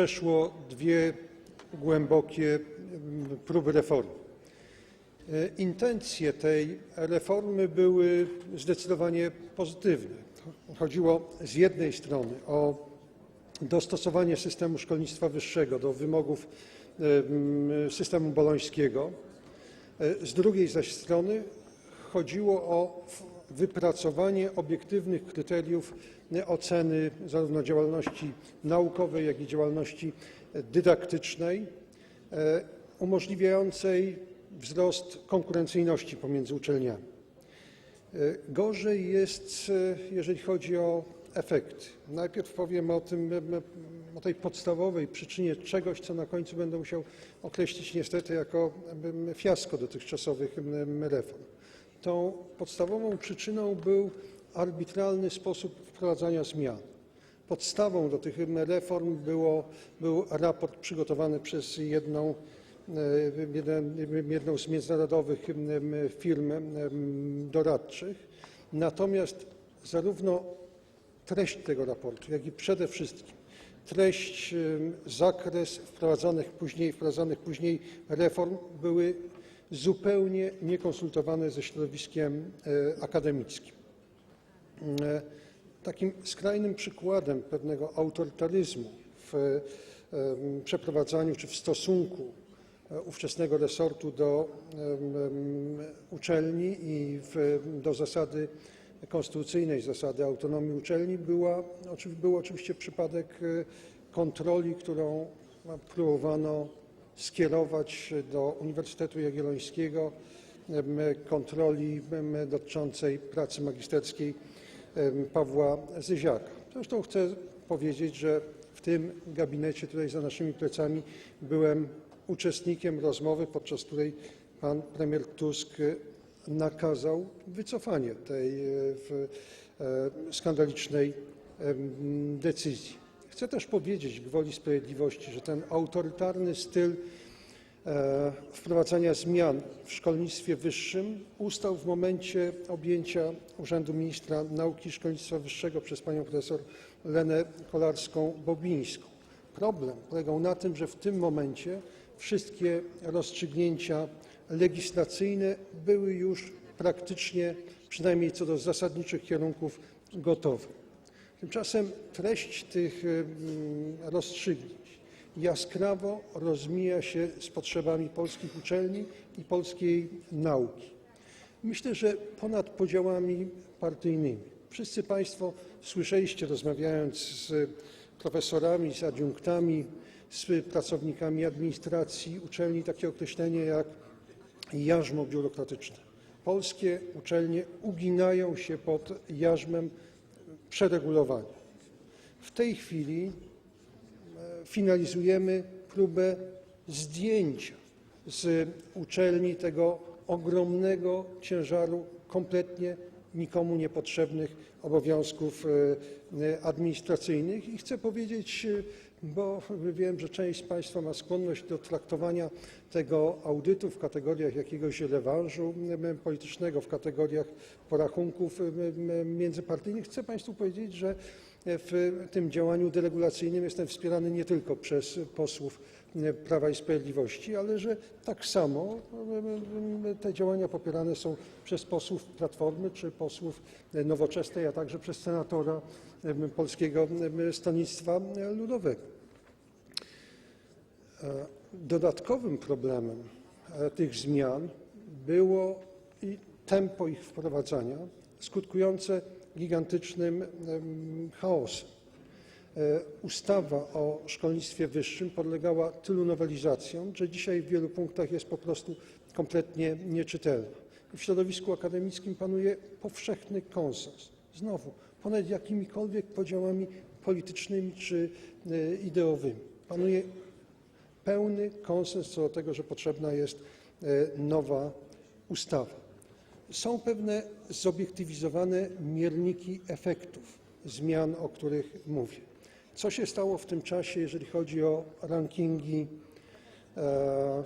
przeszło dwie głębokie próby reformy. E, Intencje tej reformy były zdecydowanie pozytywne. Chodziło z jednej strony o dostosowanie systemu szkolnictwa wyższego do wymogów e, systemu bolońskiego. E, Z drugiej zaś strony chodziło o wypracowanie obiektywnych kryteriów oceny zarówno działalności naukowej, jak i działalności dydaktycznej, e, umożliwiającej wzrost konkurencyjności pomiędzy uczelniami. E, Gorzej jest, e, jeżeli chodzi o efekty. Najpierw powiem o, tej podstawowej przyczynie czegoś, co na końcu będę musiał określić niestety jako fiasko dotychczasowych reform. Tą podstawową przyczyną był arbitralny sposób wprowadzania zmian. Podstawą do tych reform był raport przygotowany przez jedną, e, z międzynarodowych firm doradczych. Natomiast zarówno treść tego raportu, jak i przede wszystkim treść, zakres wprowadzanych później reform były zupełnie niekonsultowane ze środowiskiem e, akademickim. E, Takim skrajnym przykładem pewnego autorytaryzmu w em, przeprowadzaniu czy w stosunku e, ówczesnego resortu do uczelni i do zasady konstytucyjnej, zasady autonomii uczelni był oczywiście przypadek e, kontroli, którą próbowano skierować do Uniwersytetu Jagiellońskiego, kontroli dotyczącej pracy magisterskiej Pawła Zyziaka. Zresztą chcę powiedzieć, że w tym gabinecie tutaj za naszymi plecami byłem uczestnikiem rozmowy, podczas której pan premier Tusk nakazał wycofanie tej e, e, skandalicznej decyzji. Chcę też powiedzieć gwoli sprawiedliwości, że ten autorytarny styl e, wprowadzania zmian w szkolnictwie wyższym ustał w momencie objęcia Urzędu Ministra Nauki i Szkolnictwa Wyższego przez panią profesor Lenę Kołarską-Bobińską. Problem polegał na tym, że w tym momencie wszystkie rozstrzygnięcia legislacyjne były już praktycznie, przynajmniej co do zasadniczych kierunków, gotowe. Tymczasem treść tych rozstrzygnięć jaskrawo rozmija się z potrzebami polskich uczelni i polskiej nauki. Myślę, że ponad podziałami partyjnymi. Wszyscy Państwo słyszeliście, rozmawiając z profesorami, z adiunktami, z pracownikami administracji uczelni, takie określenie jak jarzmo biurokratyczne. Polskie uczelnie uginają się pod jarzmem przeregulowania. W tej chwili e, finalizujemy próbę zdjęcia z uczelni tego ogromnego ciężaru kompletnie nikomu niepotrzebnych obowiązków e, e, administracyjnych i chcę powiedzieć, bo wiem, że część z Państwa ma skłonność do traktowania tego audytu w kategoriach jakiegoś rewanżu politycznego, w kategoriach porachunków międzypartyjnych. Chcę Państwu powiedzieć, że w tym działaniu deregulacyjnym jestem wspierany nie tylko przez posłów e, Prawa i Sprawiedliwości, ale że tak samo te działania popierane są przez posłów Platformy czy posłów e, Nowoczesnej, a także przez senatora Polskiego Stronnictwa Ludowego. E, Dodatkowym problemem e, tych zmian było tempo ich wprowadzania, skutkujące gigantycznym em, chaosem. E, Ustawa o szkolnictwie wyższym podlegała tylu nowelizacjom, że dzisiaj w wielu punktach jest po prostu kompletnie nieczytelna. W środowisku akademickim panuje powszechny konsens. Znowu, ponad jakimikolwiek podziałami politycznymi czy e, ideowymi. Panuje pełny konsens co do tego, że potrzebna jest e, nowa ustawa. Są pewne zobiektywizowane mierniki efektów zmian, o których mówię. Co się stało w tym czasie, jeżeli chodzi o rankingi e,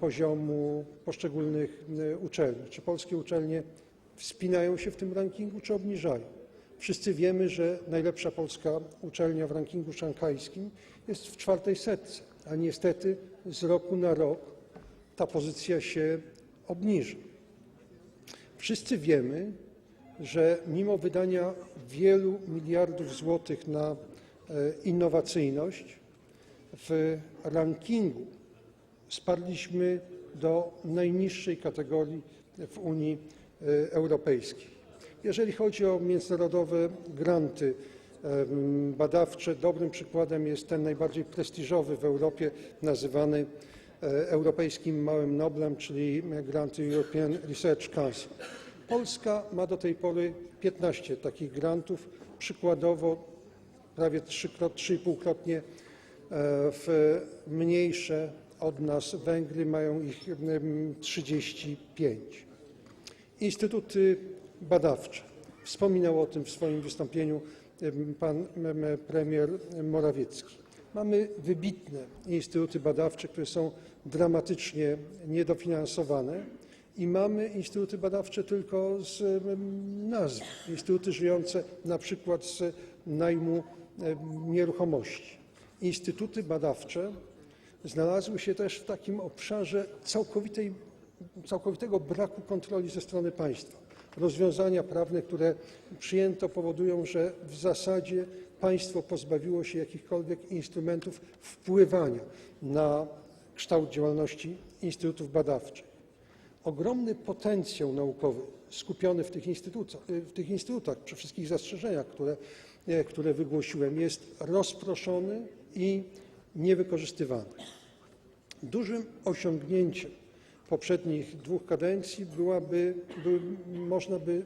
poziomu poszczególnych uczelni? Czy polskie uczelnie wspinają się w tym rankingu, czy obniżają? Wszyscy wiemy, że najlepsza polska uczelnia w rankingu szanghajskim jest w czwartej setce, a niestety z roku na rok ta pozycja się obniża. Wszyscy wiemy, że mimo wydania wielu miliardów złotych na e, innowacyjność, w rankingu spadliśmy do najniższej kategorii w Unii e, Europejskiej. Jeżeli chodzi o międzynarodowe granty badawcze, dobrym przykładem jest ten najbardziej prestiżowy w Europie, nazywany e, Europejskim Małym Noblem, czyli grant European Research Council. Polska ma do tej pory 15 takich grantów, przykładowo prawie 3,5-krotnie e, w mniejsze od nas Węgry mają ich em, 35. Instytuty badawcze. Wspominał o tym w swoim wystąpieniu pan em, premier Morawiecki. Mamy wybitne instytuty badawcze, które są dramatycznie niedofinansowane i mamy instytuty badawcze tylko z em, nazw. Instytuty żyjące na przykład z najmu nieruchomości. Instytuty badawcze znalazły się też w takim obszarze całkowitego braku kontroli ze strony państwa. Rozwiązania prawne, które przyjęto, powodują, że w zasadzie państwo pozbawiło się jakichkolwiek instrumentów wpływania na kształt działalności instytutów badawczych. Ogromny potencjał naukowy skupiony w tych, instytutach, przy wszystkich zastrzeżeniach, e, które wygłosiłem, jest rozproszony i niewykorzystywany. Dużym osiągnięciem poprzednich dwóch kadencji można by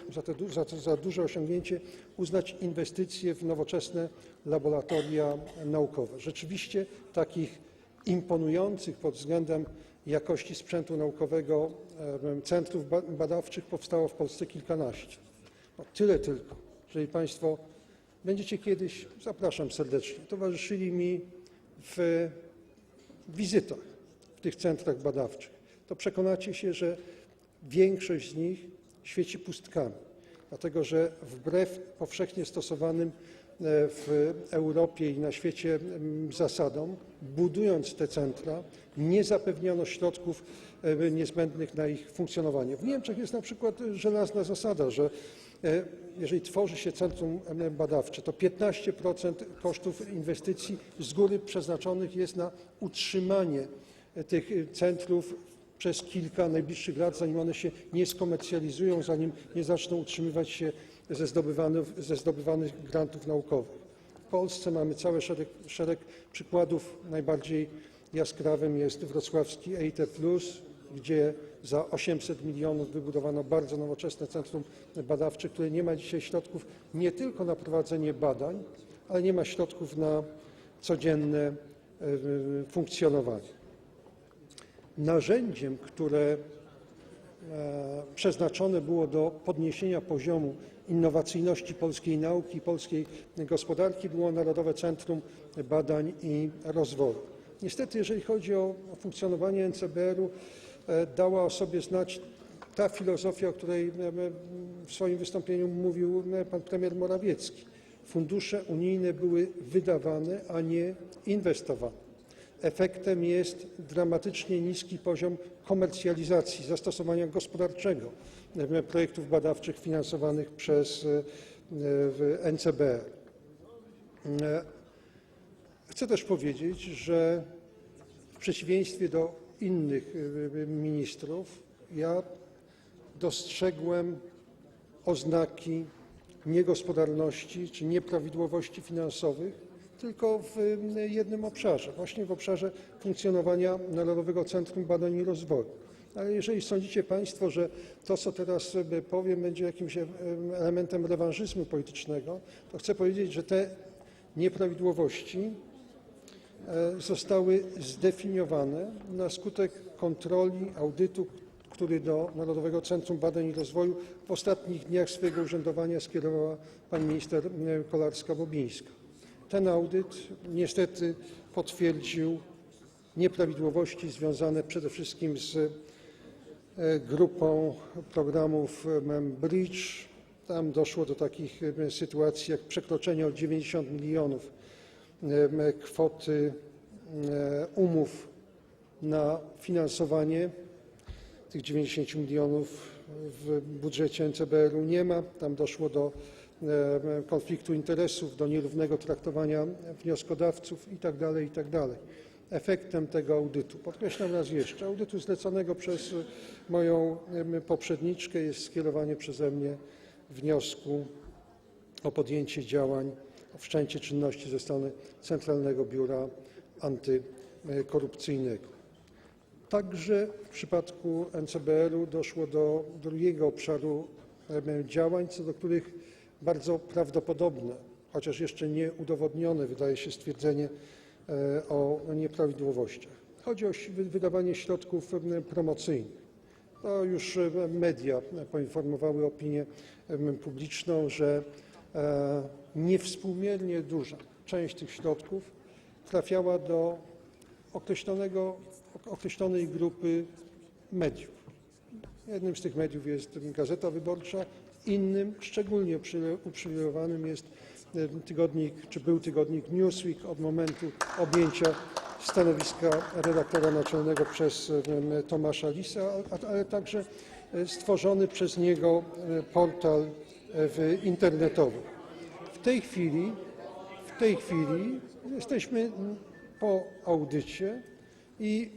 za, duże osiągnięcie uznać inwestycje w nowoczesne laboratoria naukowe. Rzeczywiście takich imponujących pod względem jakości sprzętu naukowego centrów ba- badawczych powstało w Polsce kilkanaście. No, tyle tylko. Jeżeli Państwo będziecie kiedyś, zapraszam serdecznie, towarzyszyli mi w wizytach w tych centrach badawczych, to przekonacie się, że większość z nich świeci pustkami, dlatego że wbrew powszechnie stosowanym e, w Europie i na świecie mm, zasadom, budując te centra, nie zapewniono środków e, niezbędnych na ich funkcjonowanie. W Niemczech jest na przykład żelazna zasada, że e, jeżeli tworzy się centrum badawcze, to 15% kosztów inwestycji z góry przeznaczonych jest na utrzymanie e, tych e, centrów przez kilka najbliższych lat, zanim one się nie skomercjalizują, zanim nie zaczną utrzymywać się ze zdobywanych, grantów naukowych. W Polsce mamy cały szereg, przykładów. Najbardziej jaskrawym jest wrocławski EIT+, gdzie za 800 milionów wybudowano bardzo nowoczesne centrum badawcze, które nie ma dzisiaj środków nie tylko na prowadzenie badań, ale nie ma środków na codzienne e, funkcjonowanie. Narzędziem, które e, przeznaczone było do podniesienia poziomu innowacyjności polskiej nauki i polskiej gospodarki było Narodowe Centrum Badań i Rozwoju. Niestety, jeżeli chodzi o funkcjonowanie NCBR-u, e, dała o sobie znać ta filozofia, o której e, w swoim wystąpieniu mówił pan premier Morawiecki. Fundusze unijne były wydawane, a nie inwestowane. Efektem jest dramatycznie niski poziom komercjalizacji, zastosowania gospodarczego projektów badawczych finansowanych przez e, NCBR. E, Chcę też powiedzieć, że w przeciwieństwie do innych e, ministrów, dostrzegłem oznaki niegospodarności czy nieprawidłowości finansowych tylko w y, jednym obszarze, właśnie w obszarze funkcjonowania Narodowego Centrum Badań i Rozwoju. Ale jeżeli sądzicie Państwo, że to, co teraz sobie powiem, będzie jakimś e, elementem rewanżyzmu politycznego, to chcę powiedzieć, że te nieprawidłowości e, zostały zdefiniowane na skutek kontroli, audytu, który do Narodowego Centrum Badań i Rozwoju w ostatnich dniach swojego urzędowania skierowała pani minister e, Kolarska-Bobińska. Ten audyt niestety potwierdził nieprawidłowości związane przede wszystkim z e, grupą programów em, Bridge, Tam doszło do takich em, sytuacji jak przekroczenie o 90 milionów em, kwoty umów na finansowanie. Tych 90 milionów w budżecie NCBR-u nie ma. Tam doszło do konfliktu interesów, do nierównego traktowania wnioskodawców itd. itd. Efektem tego audytu, podkreślam raz jeszcze, audytu zleconego przez moją poprzedniczkę jest skierowanie przeze mnie wniosku o podjęcie działań, o wszczęcie czynności ze strony Centralnego Biura Antykorupcyjnego. Także w przypadku NCBR-u doszło do drugiego obszaru działań, co do których bardzo prawdopodobne, chociaż jeszcze nie udowodnione, wydaje się stwierdzenie e, o nieprawidłowościach. Chodzi o wydawanie środków promocyjnych. To już e, media poinformowały opinię publiczną, że e, niewspółmiernie duża część tych środków trafiała do określonej grupy mediów. Jednym z tych mediów jest Gazeta Wyborcza, innym, szczególnie uprzy- uprzywilejowanym jest tygodnik, czy był tygodnik Newsweek od momentu objęcia stanowiska redaktora naczelnego przez Tomasza Lisa, ale także e, stworzony przez niego e, portal e, internetowy. W tej chwili, w tej chwili jesteśmy po audycie i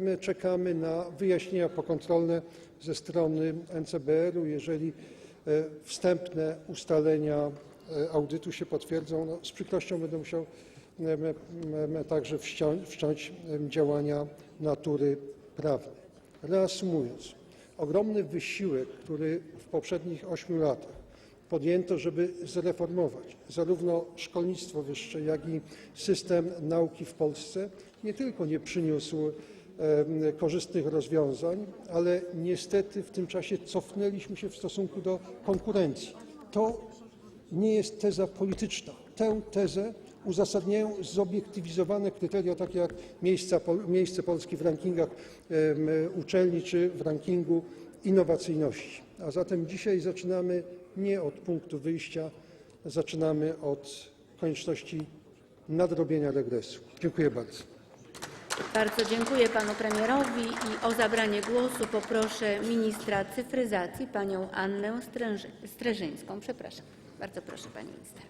my czekamy na wyjaśnienia pokontrolne ze strony NCBR-u. Jeżeli wstępne ustalenia e, audytu się potwierdzą, no, z przykrością będę musiał em, także wszcząć działania natury prawnej. Reasumując, ogromny wysiłek, który w poprzednich ośmiu latach podjęto, żeby zreformować zarówno szkolnictwo wyższe, jak i system nauki w Polsce, nie tylko nie przyniósł korzystnych rozwiązań, ale niestety w tym czasie cofnęliśmy się w stosunku do konkurencji. To nie jest teza polityczna. Tę tezę uzasadniają zobiektywizowane kryteria, takie jak miejsce Polski w rankingach uczelni czy w rankingu innowacyjności. A zatem dzisiaj zaczynamy nie od punktu wyjścia, zaczynamy od konieczności nadrobienia regresu. Dziękuję bardzo. Bardzo dziękuję panu premierowi i o zabranie głosu poproszę ministra cyfryzacji panią Annę Stręży- Streżyńską. Przepraszam. Bardzo proszę pani minister.